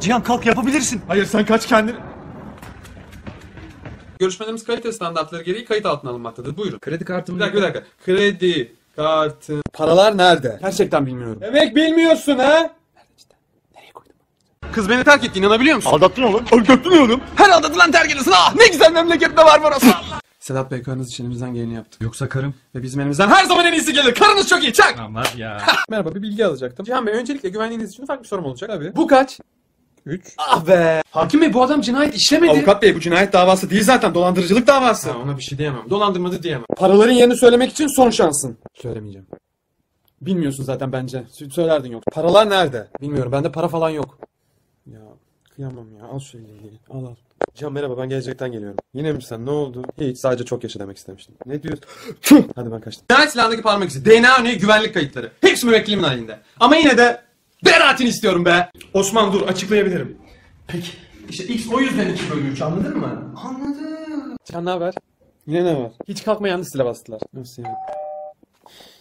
Cihan kalk yapabilirsin. Hayır sen kaç kendini. Görüşmelerimiz kalite standartları gereği kayıt altına alınmaktadır. Buyurun. Kredi kartımı... Bir dakika bir dakika. Kredi kartı. Paralar nerede? Gerçekten bilmiyorum. Demek bilmiyorsun ha? Kız beni terk etti inanabiliyor musun? Aldattın oğlum. Aldattın oğlum. Her aldatılan terk edilsin ah! Ne güzel memlekette var burası. Sedat Bey karınız için elimizden geleni yaptık. Yoksa karım. Ve bizim elimizden her zaman en iyisi gelir. Karınız çok iyi çak. Lan var ya. Merhaba bir bilgi alacaktım. Cihan Bey öncelikle güvenliğiniz için ufak bir sorum olacak. Tabii. Bu kaç? 3. Ah be. Hakim Bey bu adam cinayet işlemedi. Avukat Bey bu cinayet davası değil zaten dolandırıcılık davası. Ha, ona bir şey diyemem. Dolandırmadı diyemem. Paraların yerini söylemek için son şansın. Söylemeyeceğim. Bilmiyorsun zaten bence. Sö- Söylerdin yok. Paralar nerede? Bilmiyorum bende para falan yok. Ya kıyamam ya al şu elini. Al al. Can merhaba ben gelecekten geliyorum. Yine mi sen ne oldu? Hiç sadece çok yaşa demek istemiştim. Ne diyorsun? Hadi ben kaçtım. Cinayet silahındaki parmak izi, DNA örneği, güvenlik kayıtları. Hepsi müvekkilimin halinde. Ama yine de beraatini istiyorum be. Osman dur açıklayabilirim. Peki. İşte X o yüzden 2 bölü 3 anladın mı? Anladım. Can ne haber? Yine ne var? Hiç kalkma yanlış zile bastılar. Nasıl yani?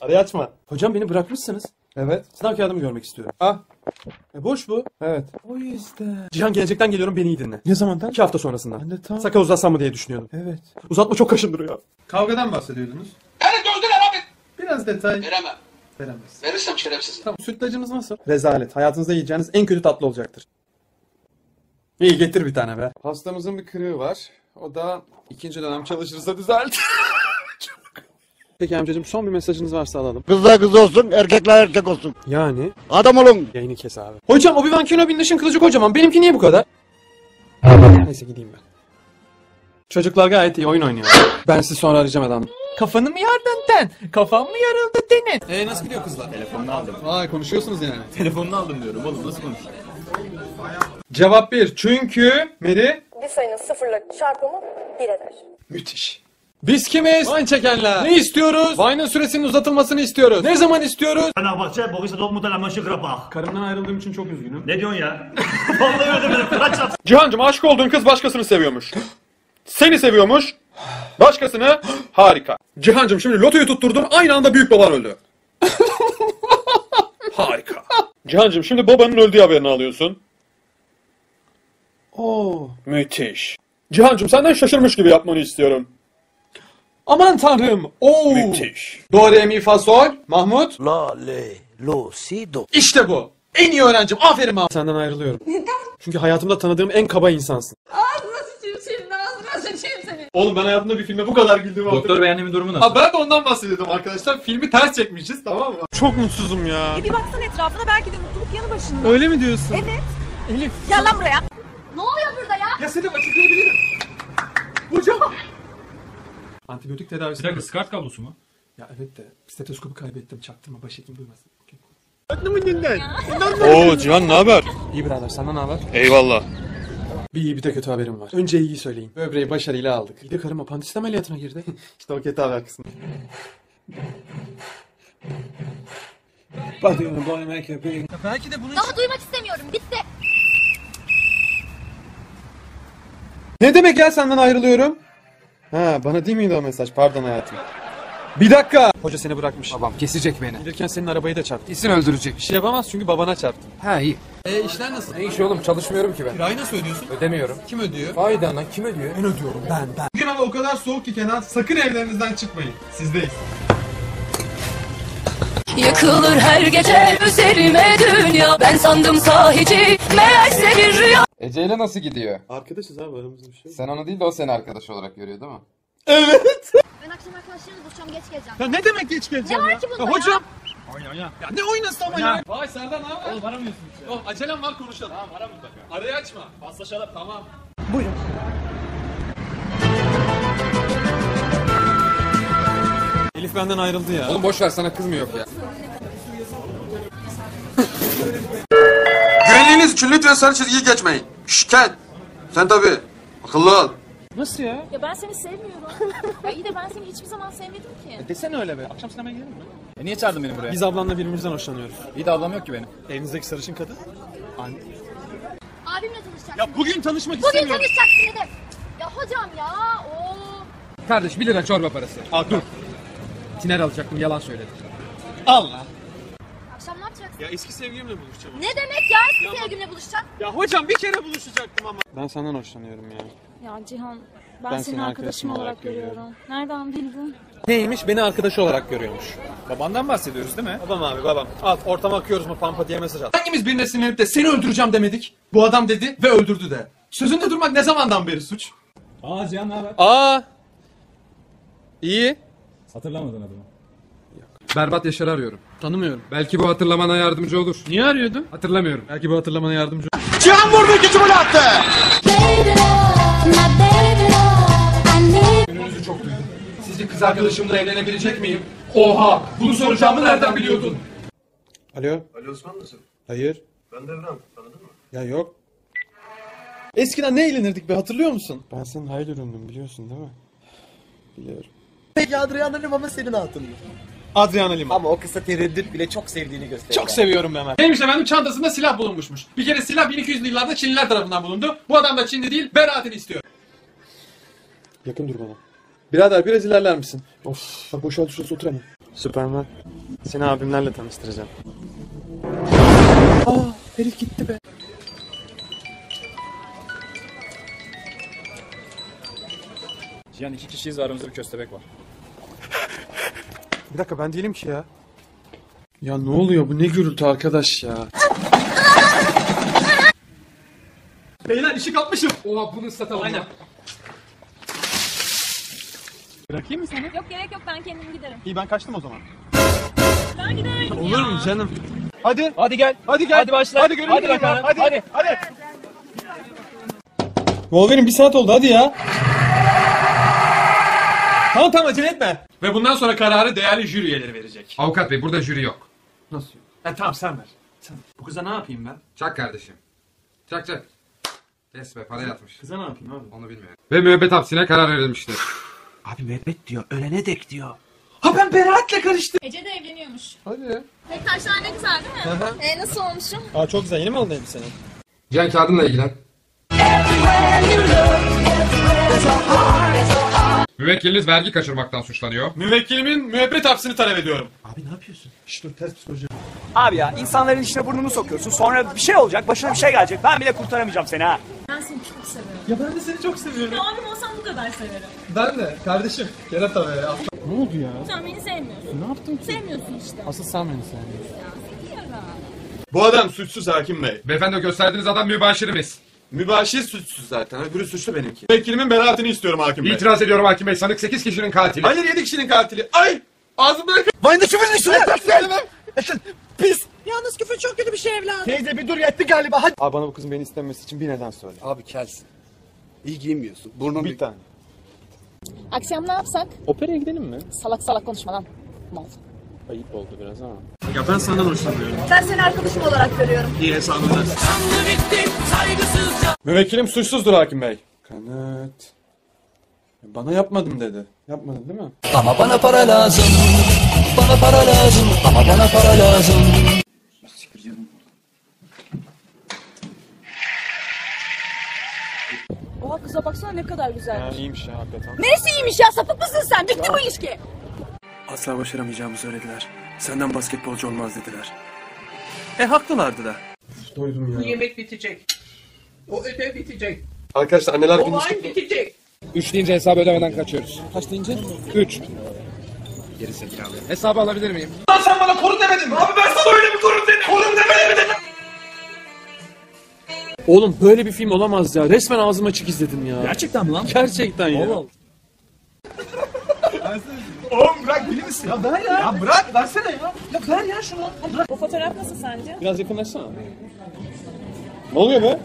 Arayı açma. Hocam beni bırakmışsınız. Evet. Sınav kağıdımı görmek istiyorum. Ah. E boş bu. Evet. O yüzden. Cihan gelecekten geliyorum beni iyi dinle. Ne zamandan? İki hafta sonrasından. Ben de tam. Sakal uzatsam mı diye düşünüyordum. Evet. Uzatma çok kaşındırıyor. Kavgadan bahsediyordunuz. Beni dövdüler abi. Biraz detay Veremem. Veremez. Verirsem şerefsizim. Tamam sütlacınız nasıl? Rezalet. Hayatınızda yiyeceğiniz en kötü tatlı olacaktır. İyi getir bir tane be. Hastamızın bir kırığı var. O da ikinci dönem çalışırsa düzelt. Peki amcacığım son bir mesajınız varsa alalım. Kızlar kız olsun, erkekler erkek olsun. Yani? Adam olun. Yayını kes abi. Hocam Obi-Wan Kenobi'nin ışın kılıcı kocaman. Benimki niye bu kadar? Neyse gideyim ben. Çocuklar gayet iyi oyun oynuyor. Ben sizi sonra arayacağım adam. Kafanı mı yardın ten? Kafam mı yarıldı tenin? Eee nasıl gidiyor kızlar? Telefonunu aldım. Vay konuşuyorsunuz yani. Telefonunu aldım diyorum oğlum nasıl konuş? Cevap 1. Çünkü Meri bir sayının sıfırla çarpımı 1 eder. Müthiş. Biz kimiz? Vine çekenler. Ne istiyoruz? Vine'ın süresinin uzatılmasını istiyoruz. Ne zaman istiyoruz? Fenerbahçe, Borussia Dortmund'a la Mönchengladbach. Karımdan ayrıldığım için çok üzgünüm. Ne diyorsun ya? Vallahi öyle demedim. Kaç yapsın? Cihancım aşık olduğun kız başkasını seviyormuş. Seni seviyormuş. Başkasını harika. Cihancım şimdi lotoyu tutturdun aynı anda büyük baban öldü. harika. Cihancım şimdi babanın öldüğü haberini alıyorsun. Oo. Müthiş. Cihancım senden şaşırmış gibi yapmanı istiyorum. Aman tanrım. Oo. Müthiş. Do, re, mi, fa, sol. Mahmut. La, le, lo, si, do. İşte bu. En iyi öğrencim. Aferin Mahmut. Senden ayrılıyorum. Neden? Çünkü hayatımda tanıdığım en kaba insansın. Ağzına sıçayım senin ağzına sıçayım senin. Oğlum ben hayatımda bir filme bu kadar güldüğümü Doktor beğendiğimin durumu nasıl? Ha ben de ondan bahsediyordum arkadaşlar. Filmi ters çekmişiz tamam mı? Çok mutsuzum ya. Bir baksana etrafına belki de mutluluk yanı başında. Öyle mi diyorsun? Evet. Elif. Gel lan buraya. Ne oluyor burada ya? Ya Sedef açıklayabilirim. Hocam. Antibiyotik tedavisi. Bir dakika skart kablosu mu? Ya evet de stetoskopu kaybettim. Çaktırma başhekim duymasın. Okey. Oo Cihan ne haber? İyi birader senden ne haber? Eyvallah. Bir iyi bir de kötü haberim var. Önce iyi söyleyin. Böbreği başarıyla aldık. Bir de karım apandisit ameliyatına girdi. işte o kötü haber kısmı. Bakıyorum yemek yapayım. Belki de bunu... Daha duymak istemiyorum. Bitti. Ne demek ya senden ayrılıyorum? Ha bana değil miydi o mesaj? Pardon hayatım. Bir dakika. Hoca seni bırakmış. Babam kesecek beni. Gelirken senin arabayı da çarptı. Kesin öldürecek. Bir şey yapamaz çünkü babana çarptı. Ha iyi. E işler nasıl? Ne iş oğlum çalışmıyorum ki ben. Kirayı nasıl ödüyorsun? Ödemiyorum. Kim ödüyor? Fayda lan kim ödüyor? Ben ödüyorum ben ben. Bugün hava o kadar soğuk ki Kenan sakın evlerinizden çıkmayın. Sizdeyiz. Yıkılır her gece üzerime dünya. Ben sandım sahici. Meğerse bir rüya. Ece ile nasıl gidiyor? Arkadaşız abi aramızda bir şey yok. Sen onu değil de o seni arkadaş olarak görüyor değil mi? Ben akşam arkadaşlarımla buluşacağım. Geç geleceğim. Ya ne demek geç geleceğim Ne ya? var ki bunda ya? Ya? Hocam. Ya ne oynasın ama ya? Vay Serdar ne haber? Oğlum aramıyorsun hiç Oğlum acelem var konuşalım. Tamam ara mutlaka. Arayı açma. Paslaşalım. Tamam. Buyurun. Elif benden ayrıldı ya. Oğlum boş ver sana kız mı yok ya? Güvenliğiniz için lütfen sarı çizgiyi geçmeyin. Şşş Ken. Sen tabii. Akıllı ol. Nasıl ya? Ya ben seni sevmiyorum. ya iyi de ben seni hiçbir zaman sevmedim ki. Desene öyle be. Akşam sinemaya gidelim mi? E niye çağırdın beni buraya? Biz ablamla birbirimizden hoşlanıyoruz. İyi de ablam yok ki benim. Evinizdeki sarışın kadın. Abimle tanışacaksın. Ya bugün tanışmak Bugün istemiyorum. tanışacaksın dedim. Ya hocam ya. Oo. Kardeş 1 lira çorba parası. Aa dur. Tiner alacaktım yalan söyledim. Al lan. Akşam ne yapacaksın? Ya eski sevgilimle buluşacağım. Ne demek ya eski sevgilimle buluşacaksın? Ya hocam bir kere buluşacaktım ama. Ben senden hoşlanıyorum ya. Ya Cihan ben, Ben seni arkadaşım arkadaşım olarak görüyorum. görüyorum. Nereden bildin? Neymiş? Beni arkadaş olarak görüyormuş. Babandan bahsediyoruz değil mi? Babam abi babam. Al ortama akıyoruz mu pampa diye mesaj at. Hangimiz birine sinirlenip de seni öldüreceğim demedik? Bu adam dedi ve öldürdü de. Sözünde durmak ne zamandan beri suç? Aa Cihan ne haber? Aa. İyi. Hatırlamadın adımı. Berbat Yaşar'ı arıyorum. Tanımıyorum. Belki bu hatırlamana yardımcı olur. Niye arıyordun? Hatırlamıyorum. Belki bu hatırlamana yardımcı Sizce kız arkadaşımla evlenebilecek miyim? Oha! Bunu soracağımı nereden biliyordun? Alo. Alo Osman mısın? Hayır. Ben Devran. Tanıdın mı? Ya yok. Eskiden ne eğlenirdik be hatırlıyor musun? Ben senin hayal ürünüm biliyorsun değil mi? Biliyorum. Peki Adriana Lima senin hatun mu? Adriana Lima. Ama o kısa tereddüt bile çok sevdiğini gösteriyor. Çok seviyorum Mehmet. Neymiş efendim çantasında silah bulunmuşmuş. Bir kere silah 1200'lü yıllarda Çinliler tarafından bulundu. Bu adam da Çinli değil beraatini istiyor. Yakın dur bana. Birader biraz ilerler misin? Of bak boşalt şurası otur hemen. Süperman. Seni abimlerle tanıştıracağım. Aa herif gitti be. Cihan iki kişiyiz ve aramızda bir köstebek var. Bir dakika ben değilim ki ya. Ya ne oluyor bu ne gürültü arkadaş ya. Beyler işi kapmışım. Oha bunu ıslatalım. Aynen. Bırakayım mı seni? Yok gerek yok ben kendim giderim. İyi ben kaçtım o zaman. Ben giderim. Olur mu canım? Hadi. Hadi gel. Hadi gel. Hadi başla. Hadi görün Hadi bakalım. Hadi. Hadi. Hadi. Wolverine bir saat oldu hadi ya. Tamam tamam acele etme. Ve bundan sonra kararı değerli jüri üyeleri verecek. Avukat bey burada jüri yok. Nasıl? Ha, tamam sen ver. Sen. Bu kıza ne yapayım ben? Çak kardeşim. Çak çak. Yes be para yatmış. Kıza ne yapayım abi? Onu bilmiyorum. Ve müebbet hapsine karar verilmiştir. Abi müebbet diyor. Ölene dek diyor. Ha ben beraatle karıştım. Ece de evleniyormuş. Hadi. Tek taşlar ne güzel değil mi? e nasıl olmuşum? Aa çok güzel yeni mi aldın elbiseni? Cihan kağıdınla ilgilen. Müvekkiliniz vergi kaçırmaktan suçlanıyor. Müvekkilimin müebbet hapsini talep ediyorum. Abi ne yapıyorsun? Abi ya insanların içine burnunu sokuyorsun. Sonra bir şey olacak, başına bir şey gelecek. Ben bile kurtaramayacağım seni ha. Ben seni çok seviyorum. Ya ben de seni çok seviyorum. Ya abim olsam bu kadar severim. Ben de kardeşim. Kerata be. Ne oldu ya? Sen beni sevmiyorsun. Ne yaptın ki? Sevmiyorsun işte. Asıl sen beni sevmiyorsun. Bu adam suçsuz hakim bey. Beyefendi gösterdiğiniz adam mübaşirimiz. Mübaşir suçsuz zaten. Öbürü suçlu benimki. Müvekkilimin beraatini istiyorum hakim bey. İtiraz ediyorum hakim bey. Sanık 8 kişinin katili. Hayır 7 kişinin katili. Ay! Ağzımdan Vay ne küfür düşün. Pis. Yalnız küfür çok kötü bir şey evladım. Teyze bir dur yetti galiba. Hadi. Abi bana bu kızın beni istememesi için bir neden söyle. Abi kelsin. İyi giyinmiyorsun. Burnun Bir tane. Akşam ne yapsak? Operaya gidelim mi? Salak salak konuşma lan. Mal. Ayıp oldu biraz ama. Ya ben senden hoşlanıyorum. Ben seni arkadaşım olarak görüyorum. İyi hesabını Müvekkilim suçsuzdur hakim bey. Kanıt. Bana yapmadım dedi. Yapmadın değil mi? Ama bana para lazım. Bana para lazım. Ama bana para lazım. Oha kıza baksana ne kadar güzel. Ha, iyiymiş ya hakikaten. Neresi iyiymiş ya sapık mısın sen? Bitti bu ilişki. Asla başaramayacağımı söylediler. Senden basketbolcu olmaz dediler. E haklılardı da. Doydum ya. Yemek bitecek. O ödev bitecek. Arkadaşlar anneler günü Olay bitecek. 3 deyince hesabı ödemeden kaçıyoruz. Kaç deyince? 3. Geri zekalı. Hesabı alabilir miyim? Lan sen bana koru demedin mi? Abi ben Oğlum böyle bir film olamaz ya. Resmen ağzım açık izledim ya. Gerçekten mi lan? Gerçekten ya. Oğlum bırak bilir misin? Ya ver ya. Ya bırak versene ya. Ya ver ya şunu. Bu fotoğraf nasıl sence? Biraz yakınlaşsana. Ne oluyor be?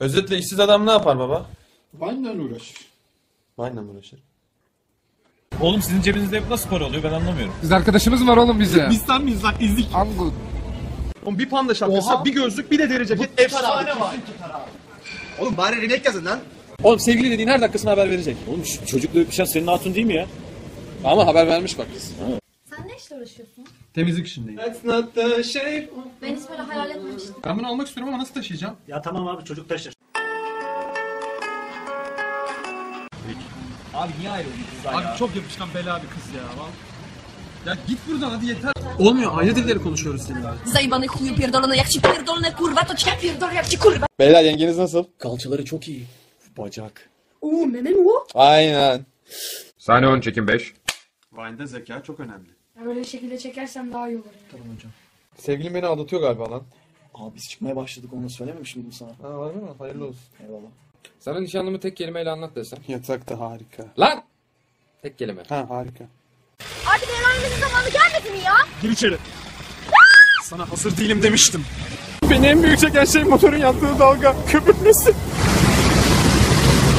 Özetle işsiz adam ne yapar baba? Vine'lerle uğraş. Vine'la mı uğraşır? Oğlum sizin cebinizde hep nasıl para oluyor ben anlamıyorum. Biz arkadaşımız var oğlum bize. Biz sen miyiz lan? İzlik. Angut. Oğlum bir panda şapkası, bir gözlük, bir de deri ceket. Efsane var. Oğlum bari renk yazın lan. Oğlum sevgili dediğin her dakikasına haber verecek. Oğlum şu çocukla öpüşen senin hatun değil mi ya? Ama haber vermiş bak kız. Sen ne işle uğraşıyorsun? Temizlik işindeyim. That's not the shape. Ben hiç böyle hayal etmemiştim. Ben bunu almak istiyorum ama nasıl taşıyacağım? Ya tamam abi çocuk taşır. Abi niye ayrıldın kızdan Abi ya? çok yapışkan bela bir kız ya. Vallahi. Ya git buradan hadi yeter. Olmuyor ayrı dilleri konuşuyoruz seninle. Zajebany chuju pierdolony, jak ci pierdolne kurwa, to cię pierdolę jak ci kurwa. Beyler yengeniz nasıl? Kalçaları çok iyi. Bacak. Uuu meme mi o? Aynen. Sahne 10 çekim 5. Vine'da zeka çok önemli. Böyle şekilde çekersem daha iyi olur. Sevgilim beni aldatıyor galiba lan. Abi biz çıkmaya başladık onu söylememiş miydim sana? Ha var mı? Hayırlı olsun. Eyvallah. Sana nişanlımı tek kelimeyle anlat desem. Yatakta harika. Lan! Tek kelime. Ha harika. Artık evlenmemizin zamanı gelmedi mi ya? Gir içeri. Sana hazır değilim demiştim. Beni en büyük çeken şey motorun yaptığı dalga. Köpürmesi.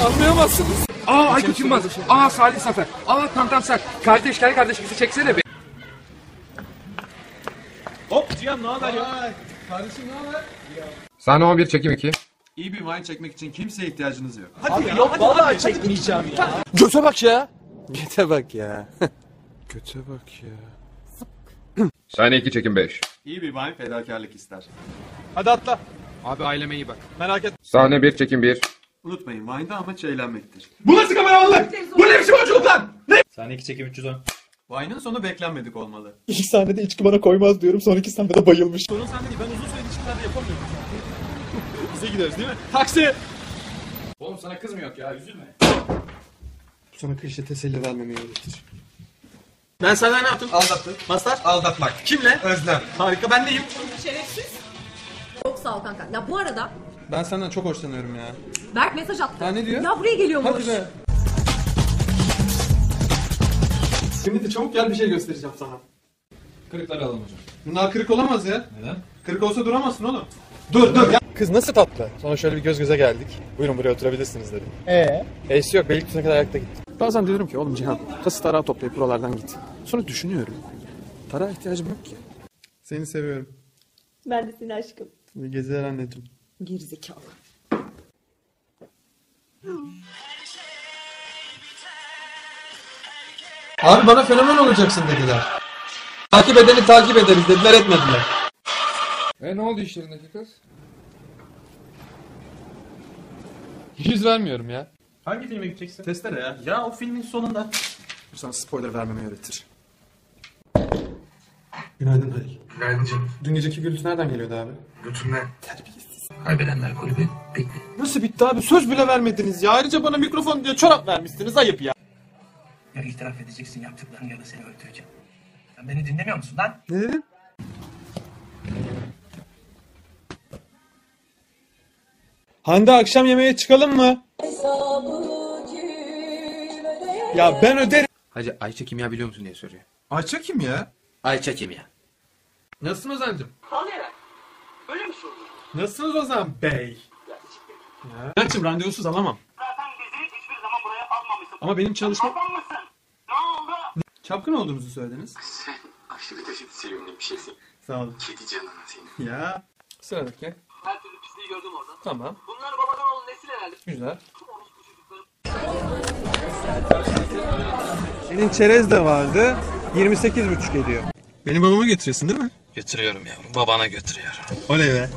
Anlayamazsınız. Aa Aykut Yılmaz. Aa Salih Zafer. Aa Tantan Sak. Kardeş gel kardeş bizi çeksene be. Hop Cihan ne haber ya? Kardeşim ne haber? Sahne 11 çekim 2. İyi bir wine çekmek için kimseye ihtiyacınız yok. Abi yok vallahi çekmeyeceğim ya. Göte bak ya. Göte bak ya. Göte bak ya. Sahne 2 çekim 5. İyi bir wine fedakarlık ister. Hadi atla. Abi aileme iyi bak. Merak et. Sahne 1 çekim 1. Unutmayın wine'da amaç eğlenmektir. Bu nasıl kameramanlık? Bu ne biçim oyunculuk lan? Sahne 2 çekim 310. Wine'ın sonu beklenmedik olmalı. İlk sahnede içki bana koymaz diyorum. Son iki sahnede bayılmış. Sorun sende değil. Ben uzun süredir ilişkilerde yapamıyorum. Bize gideriz değil mi? Taksi. Oğlum sana kız mı yok ya? Üzülme. Sana klişe teselli vermemeyi öğretir. Ben sana ne yaptım? Aldattın. Mastar? Aldatmak. Kimle? Özlem. Harika ben neyim? Çok sağ ol kanka. Ya bu arada Ben senden çok hoşlanıyorum ya. Berk mesaj attı. Ha ne diyor? Ya buraya geliyormuş. Hadi be. Şimdi de çabuk gel bir şey göstereceğim sana. Kırıkları alalım hocam. Bunlar kırık olamaz ya. Neden? Kırık olsa duramazsın oğlum. Dur dur. Kız nasıl tatlı. Sonra şöyle bir göz göze geldik. Buyurun buraya oturabilirsiniz dedim. Ee? E'si yok. Beylikdüzü'ne kadar ayakta gittim. Bazen diyorum ki oğlum Cihan kası tarağı toplayıp buralardan git. Sonra düşünüyorum. Tarağa ihtiyacım yok ki. Seni seviyorum. Ben de seni aşkım. İyi geceler anneciğim. Gerizekalı. Abi bana fenomen olacaksın dediler. Takip edeni takip ederiz dediler etmediler. E ne oldu işlerindeki kız? Yüz vermiyorum ya. Hangi filme gideceksin? Testere ya. Ya o filmin sonunda. Bu sana spoiler vermemeyi öğretir. Günaydın Halil. Günaydın canım. Dün geceki gürültü nereden geliyordu abi? Götümden. Kaybedenler kulübü bitti. Nasıl bitti abi? Söz bile vermediniz ya. Ayrıca bana mikrofon diye çorap vermişsiniz. Ayıp ya. Ya itiraf edeceksin yaptıklarını ya da seni öldüreceğim. Sen beni dinlemiyor musun lan? Ne dedin? Hande akşam yemeğe çıkalım mı? Ya ben öderim. Hacı Ayça kimya biliyor musun diye soruyor. Ayça kim ya? Ayça kimya. Nasılsın Ozan'cım? Nasılsınız Ozan Bey? Bülent'cim randevusuz alamam. Ama benim çalışmam... Çapkın olduğunuzu söylediniz. Sen aşırı derecede sevimli bir şeysin. Sağ olun. Kedi canına senin. Ya. Sıradaki. Gördüm orada. Tamam. Bunlar babadan oğlu nesil herhalde. Güzel. Senin çerez de vardı. 28,5 ediyor. Benim babama getiriyorsun değil mi? Götürüyorum yavrum babana götürüyorum. Oley be.